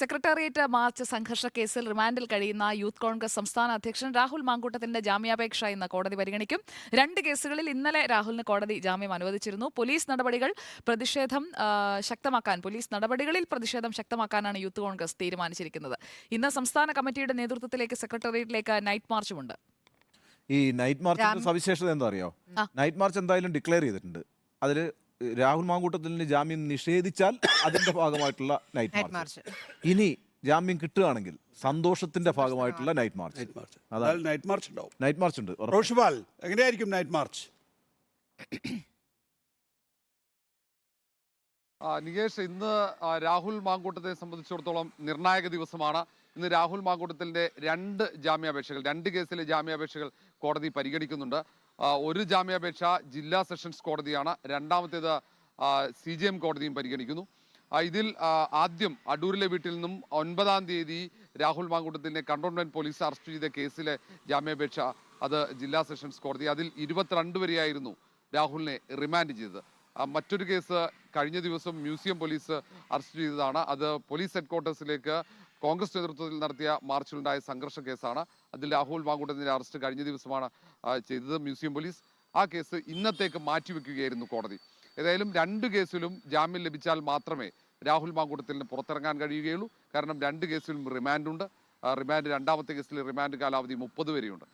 Secretariat March സംഘർഷ കേസിൽ റിമാൻഡിൽ കഴിയുന്ന യൂത്ത് കോൺഗ്രസ് സംസ്ഥാന അധ്യക്ഷൻ രാഹുൽ മാങ്കൂട്ടത്തിന്റെ ജാമ്യാപേക്ഷ ഇന്ന് കോടതി പരിഗണിക്കും. രണ്ട് കേസുകളിൽ ഇന്നലെ രാഹുലിന് കോടതി ജാമ്യം അനുവദിച്ചിരുന്നു. പോലീസ് നടപടികൾ പ്രതിഷേധം ശക്തമാക്കാൻ പോലീസ് നടപടികളിൽ പ്രതിഷേധം ശക്തമാക്കാനാണ് യൂത്ത് കോൺഗ്രസ് തീരുമാനിച്ചിരിക്കുന്നത്. ഇന്ന് സംസ്ഥാന കമ്മിറ്റിയുടെ നേതൃത്വത്തിലേക്ക് സെക്രട്ടേറിയറ്റിലേക്ക് നൈറ്റ് മാർച്ചുമുണ്ട്. ഈ നൈറ്റ് മാർച്ചിന്റെ സവിശേഷത എന്താ അറിയോ? നൈറ്റ് മാർച്ച് എന്തായാലും ഡിക്ലെയർ ചെയ്തിട്ടുണ്ട്. അതിൽ രാഹുൽ മാങ്കൂട്ടത്തിന് ജാമ്യം നിഷേധിച്ചാൽ അതിന്റെ ഭാഗമായിട്ടുള്ള നൈറ്റ് മാർച്ച് ഇനി ജാമ്യം കിട്ടുകയാണെങ്കിൽ സന്തോഷത്തിന്റെ ഭാഗമായിട്ടുള്ള നൈറ്റ് മാർച്ച് മാർച്ച് അതാ അതായത് നൈറ്റ് മാർച്ച് ഉണ്ടാവും. നൈറ്റ് മാർച്ച് ഉണ്ട്. റോഷിപാൽ എങ്ങനെയായിരിക്കും നൈറ്റ് മാർച്ച് ആ, നികേഷ് ഇന്ന് രാഹുൽ മാങ്കൂട്ടത്തെ സംബന്ധിച്ചിടത്തോളം നിർണായക ദിവസമാണ്. ഇന്ന് രാഹുൽ മാങ്കൂട്ടത്തിന്റെ രണ്ട് ജാമ്യാപേക്ഷകൾ രണ്ട് കേസിലെ ജാമ്യാപേക്ഷകൾ കോടതി പരിഗണിക്കുന്നുണ്ട്. ഒരു ജാമ്യാപേക്ഷ ജില്ലാ സെഷൻസ് കോടതിയാണ്. രണ്ടാമത്തേത് സി ജി എം കോടതിയും പരിഗണിക്കുന്നു. ഇതിൽ ആദ്യം അടൂരിലെ വീട്ടിൽ നിന്നും ഒൻപതാം തീയതി രാഹുൽ മാങ്കൂട്ടത്തിനെ കണ്ടോൺമെന്റ് പോലീസ് അറസ്റ്റ് ചെയ്ത കേസിലെ ജാമ്യാപേക്ഷ അത് ജില്ലാ സെഷൻസ് കോടതി. അതിൽ ഇരുപത്തിരണ്ട് വരെയായിരുന്നു രാഹുലിനെ റിമാൻഡ് ചെയ്തത്. മറ്റൊരു കേസ് കഴിഞ്ഞ ദിവസം മ്യൂസിയം പോലീസ് അറസ്റ്റ് ചെയ്തതാണ്. അത് പോലീസ് ഹെഡ്ക്വാർട്ടേഴ്സിലേക്ക് കോൺഗ്രസ് നേതൃത്വത്തിൽ നടത്തിയ മാർച്ചിലുണ്ടായ സംഘർഷ കേസാണ്. അതിൽ രാഹുൽ മാങ്കൂട്ടത്തിന്റെ അറസ്റ്റ് കഴിഞ്ഞ ദിവസമാണ് ചെയ്തത്. മ്യൂസിയം പോലീസ് ആ കേസ് ഇന്നത്തേക്ക് മാറ്റിവെക്കുകയായിരുന്നു കോടതി. ഏതായാലും രണ്ട് കേസിലും ജാമ്യം ലഭിച്ചാൽ മാത്രമേ രാഹുൽ മാങ്കൂട്ടത്തിന് പുറത്തിറങ്ങാൻ കഴിയുകയുള്ളൂ. കാരണം രണ്ട് കേസിലും റിമാൻഡുണ്ട്. റിമാൻഡ് രണ്ടാമത്തെ കേസിൽ റിമാൻഡ് കാലാവധി മുപ്പത് വരെയുണ്ട്.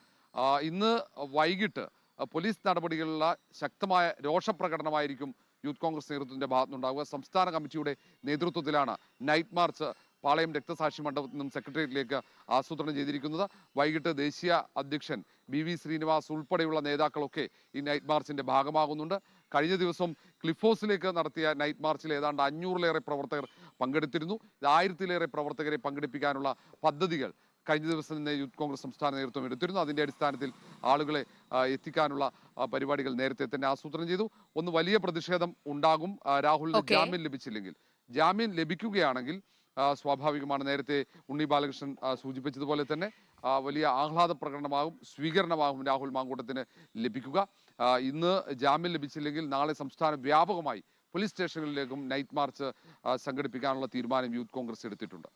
ഇന്ന് വൈകിട്ട് പോലീസ് നടപടികളിലുള്ള ശക്തമായ രോഷപ്രകടനമായിരിക്കും യൂത്ത് കോൺഗ്രസ് നേതൃത്വത്തിന്റെ ഭാഗത്തുനിന്നുണ്ടാവുക. സംസ്ഥാന കമ്മിറ്റിയുടെ നേതൃത്വത്തിലാണ് നൈറ്റ് മാർച്ച് പാളയം രക്തസാക്ഷി മണ്ഡപത്തിൽ നിന്നും സെക്രട്ടേറിയറ്റിലേക്ക് ആസൂത്രണം ചെയ്തിരിക്കുന്നത്. വൈകിട്ട് ദേശീയ അധ്യക്ഷൻ ബി വി ശ്രീനിവാസ് ഉൾപ്പെടെയുള്ള നേതാക്കളൊക്കെ ഈ നൈറ്റ് മാർച്ചിന്റെ ഭാഗമാകുന്നുണ്ട്. കഴിഞ്ഞ ദിവസം ക്ലിഫോസിലേക്ക് നടത്തിയ നൈറ്റ് മാർച്ചിൽ ഏതാണ്ട് അഞ്ഞൂറിലേറെ പ്രവർത്തകർ പങ്കെടുത്തിരുന്നു. ഇത് ആയിരത്തിലേറെ പ്രവർത്തകരെ പങ്കെടുപ്പിക്കാനുള്ള പദ്ധതികൾ കഴിഞ്ഞ ദിവസം തന്നെ യൂത്ത് കോൺഗ്രസ് സംസ്ഥാന നേതൃത്വം എടുത്തിരുന്നു. അതിന്റെ അടിസ്ഥാനത്തിൽ ആളുകളെ എത്തിക്കാനുള്ള പരിപാടികൾ നേരത്തെ തന്നെ ആസൂത്രണം ചെയ്തു. ഒന്ന് വലിയ പ്രതിഷേധം ഉണ്ടാകും. രാഹുലിന്. ജാമ്യം ലഭിച്ചില്ലെങ്കിൽ ജാമ്യം ലഭിക്കുകയാണെങ്കിൽ സ്വാഭാവികമാണ്. നേരത്തെ ഉണ്ണി ബാലകൃഷ്ണൻ സൂചിപ്പിച്ചതുപോലെ തന്നെ വലിയ ആഹ്ലാദ പ്രകടനമാകും സ്വീകരണമാകും രാഹുൽ മാങ്കൂട്ടത്തിന് ലഭിക്കുക. ഇന്ന് ജാമ്യം ലഭിച്ചില്ലെങ്കിൽ നാളെ സംസ്ഥാന വ്യാപകമായി പോലീസ് സ്റ്റേഷനുകളിലേക്കും നൈറ്റ് മാർച്ച് സംഘടിപ്പിക്കാനുള്ള തീരുമാനം യൂത്ത് കോൺഗ്രസ് എടുത്തിട്ടുണ്ട്.